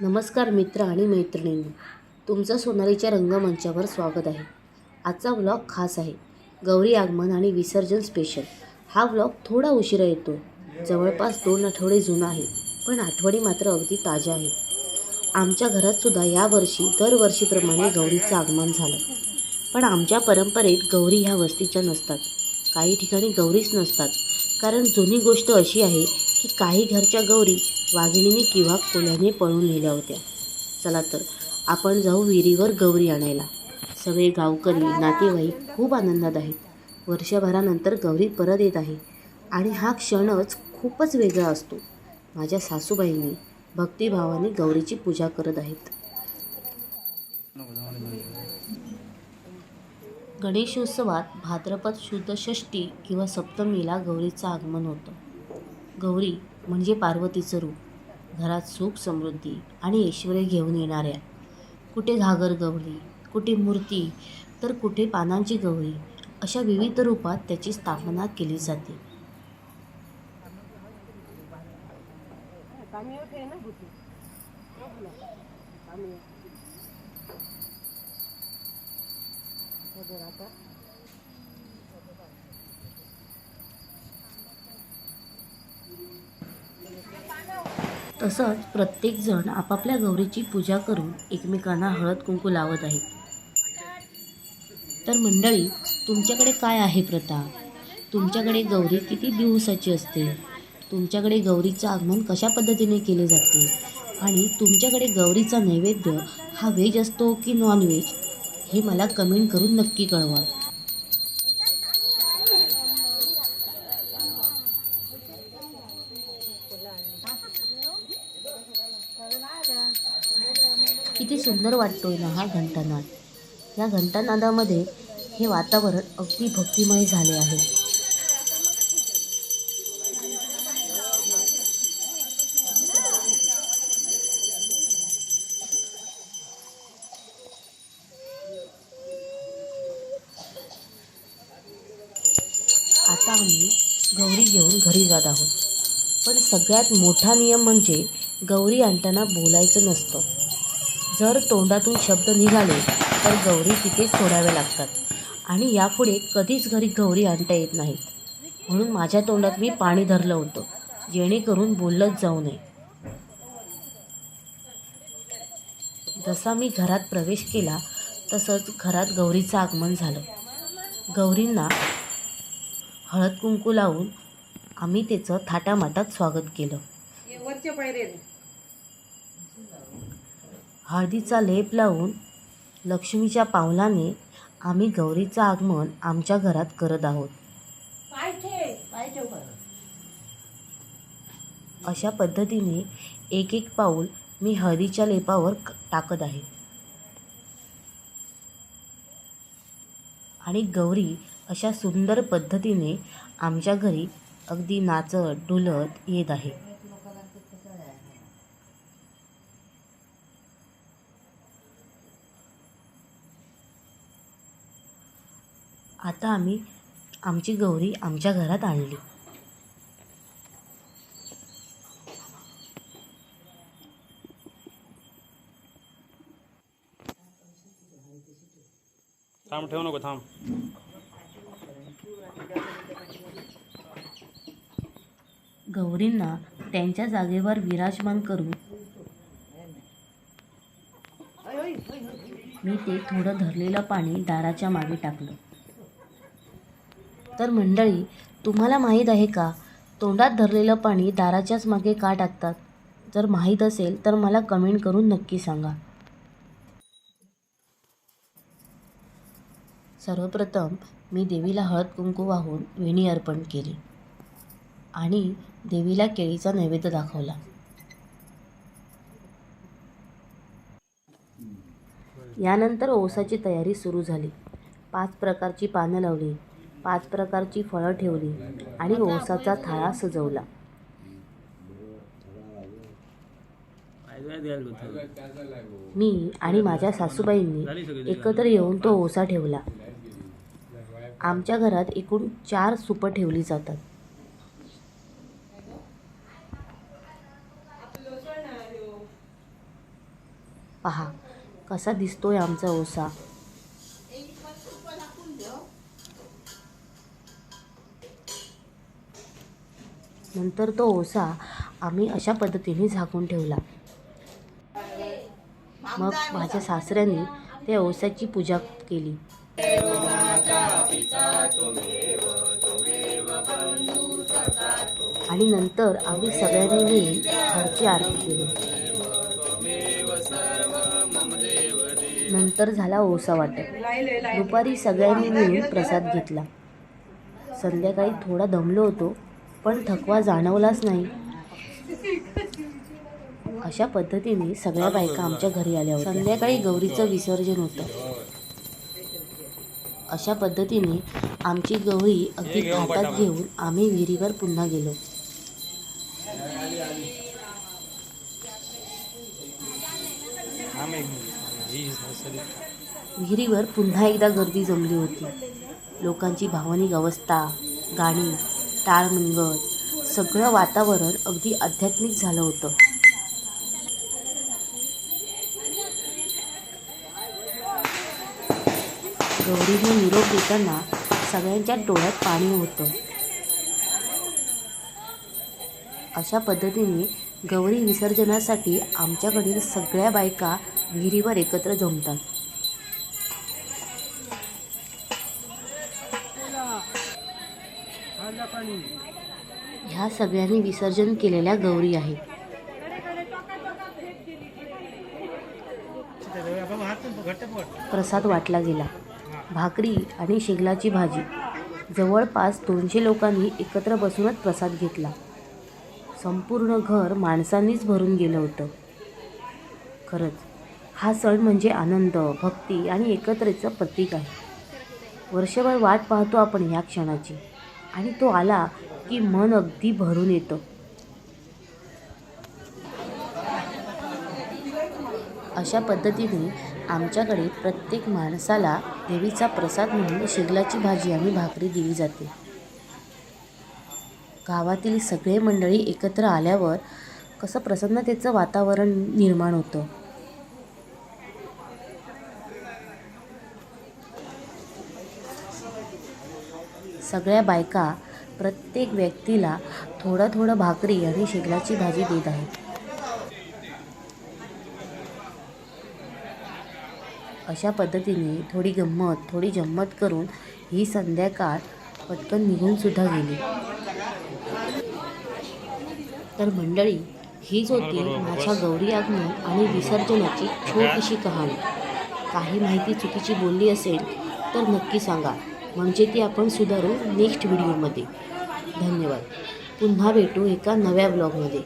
नमस्कार मित्र आणि मैत्रिणींनो तुमचं सोनालीच्या रंगमंचावर स्वागत आहे. आजचा व्लॉग खास आहे. गौरी आगमन आणि विसर्जन स्पेशल हा व्लॉग थोडा उशिरा येतो. जवळपास दोन आठवडे जुना आहे पण आठवडी मात्र अगदी ताज्या आहेत आमच्या घरातसुद्धा यावर्षी दरवर्षीप्रमाणे गौरीचं आगमन झालं. पण आमच्या परंपरेत गौरी ह्या वस्तीच्या नसतात. काही ठिकाणी गौरीच नसतात. कारण जुनी गोष्ट अशी आहे की काही घरच्या गौरी वाघिणीने किंवा कोल्याने पळून नेल्या होत्या. चला तर आपण जाऊ विहिरीवर गौरी आणायला. सगळे गावकरी नातेवाईक खूप आनंदात आहेत. वर्षभरानंतर गौरी परत येत आहे आणि हा क्षणच खूपच वेगळा असतो. माझ्या सासूबाईंनी भक्तिभावाने गौरीची पूजा करत आहेत. गणेशोत्सवात भाद्रपद शुद्ध षष्टी किंवा सप्तमीला गौरीचं आगमन होतं. गौरी म्हणजे पार्वतीचं रूप. घरात सुख समृद्धी आणि ऐश्वर्य घेऊन येणाऱ्या. कुठे घागर गवळी कुठे मूर्ती तर कुठे पानांची गवळी अशा विविध रूपात त्याची स्थापना केली जाते. तसंच प्रत्येकजण आपापल्या गौरीची पूजा करून एकमेकांना हळद कुंकू लावत आहेत. तर मंडळी तुमच्याकडे काय आहे प्रथा? तुमच्याकडे गौरी किती दिवसाची असते? तुमच्याकडे गौरीचं आगमन कशा पद्धतीने केले जाते? आणि तुमच्याकडे गौरीचा नैवेद्य हा व्हेज असतो की नॉन व्हेज हे मला कमेंट करून नक्की कळवा. सुंदर वाटतोय ना हा घंटानाद. या घंटानादामध्ये हे वातावरण अगदी भक्तिमय झाले आहे. आता आम्ही गौरी घेऊन घरी जात आहोत. पण सगळ्यात मोठा नियम म्हणजे गौरी आणताना बोलायचं नसतं. जर तोंडातून शब्द निघाले तर गौरी तिथेच सोडाव्या लागतात. आणि यापुढे कधीच घरी गौरी आणता येत नाहीत. म्हणून माझ्या तोंडात मी पाणी धरलं होतं जेणेकरून बोललंच जाऊ नये. जसा मी घरात प्रवेश केला तसंच घरात गौरीचं आगमन झालं. गौरींना हळद कुंकू लावून आम्ही त्याचं थाटामाटात स्वागत केलं. हळदीचा लेप लावून लक्ष्मीच्या पावलाने आम्ही गौरीचं आगमन आमच्या घरात करत आहोत. पाय ठेव पाय ठेव अशा पद्धतीने एक एक पाऊल मी हळदीच्या लेपावर क- टाकत आहे. आणि गौरी अशा सुंदर पद्धतीने आमच्या घरी अगदी नाचत डुलत येत आहे. आता आम्ही आमची गौरी आमच्या घरात आणली. थांब ठेवू नको थांब. गौरींना त्यांच्या जागेवर विराजमान करून मी ते थोडं धरलेलं पाणी दाराच्या मागे टाकलं. तर मंडळी तुम्हाला माहीत आहे का? तोंडात धरलेलं पाणी दाराच्याच मागे का टाकतात? जर माहीत असेल तर मला कमेंट करून नक्की सांगा. सर्वप्रथम मी देवीला हळद कुंकू वाहून वेणी अर्पण केली आणि देवीला केळीचा नैवेद्य दाखवला. यानंतर ओसाची तयारी सुरू झाली. पाच प्रकारची पानं लावली. पाच प्रकारची फळं ठेवली आणि ओसाचा थाळा सजवला. मी आणि माझ्या सासूबाईंनी एकत्र येऊन तो ओसा ठेवला. आमच्या घरात एकूण चार सुपं ठेवली जातात. पहा कसा दिसतोय आमचा ओसा. नंतर तो ओसा आम्ही अशा पद्धतीने झाकून ठेवला. मग माझ्या सासऱ्यांनी त्या ओसाची पूजा केली. आणि नंतर आम्ही सगळ्यांनी मिळून घरची आरती केली. नंतर झाला ओसा वाटप. दुपारी सगळ्यांनी मिळून प्रसाद घेतला. संध्याकाळी थोडा दमलो होतो. पण थकवा जाणवलाच नाही. अशा पद्धतीने सगळ्या बायका आमच्या घरी आल्या होत्या. संध्याकाळी गौरीचं विसर्जन होतं. अशा पद्धतीने आमची गौरी अगदी थाटात घेऊन आम्ही विहिरीवर पुन्हा गेलो. विहिरीवर पुन्हा एकदा गर्दी जमली होती. लोकांची भावनिक अवस्था गाणी टाळमंगळ सगळं वातावरण अगदी आध्यात्मिक झालं होतं. गौरीने निरोप देताना सगळ्यांच्या डोळ्यात पाणी होतं. अशा पद्धतीने गौरी विसर्जनासाठी आमच्याकडील सगळ्या बायका विहिरीवर एकत्र जमतात. ह्या सगळ्यांनी विसर्जन केलेल्या गौरी आहेत प्रसाद वाटला गेला. भाकरी आणि शेगलाची भाजी. जवळपास दोनशे लोकांनी एकत्र बसूनच प्रसाद घेतला. संपूर्ण घर माणसांनीच भरून गेलं होतं. खरंच हा सण म्हणजे आनंद भक्ती आणि एकत्रेचं प्रतीक आहे. वर्षभर वाट पाहतो आपण ह्या क्षणाची. आणि तो आला की मन अगदी भरून येतं. अशा पद्धतीने आमच्याकडे प्रत्येक माणसाला देवीचा प्रसाद म्हणून शिगलाची भाजी आणि भाकरी दिली जाते. गावातील सगळे मंडळी एकत्र आल्यावर कसं प्रसन्नतेचं वातावरण निर्माण होतं. सगळ्या बायका प्रत्येक व्यक्तीला थोडं थोडं भाकरी आणि शेगलाची भाजी देत आहेत. अशा पद्धतीने थोडी गंमत थोडी जम्मत करून ही संध्याकाळ पटकन निघून सुद्धा गेली. तर मंडळी हीच होती माझ्या गौरी आगमन आणि विसर्जनाची छोटीशी कहाणी. काही माहिती चुकीची बोलली असेल तर नक्की सांगा. म्हणजे ती आपण सुधारू नेक्स्ट व्हिडिओमध्ये धन्यवाद. पुन्हा भेटू एका नव्या ब्लॉगमध्ये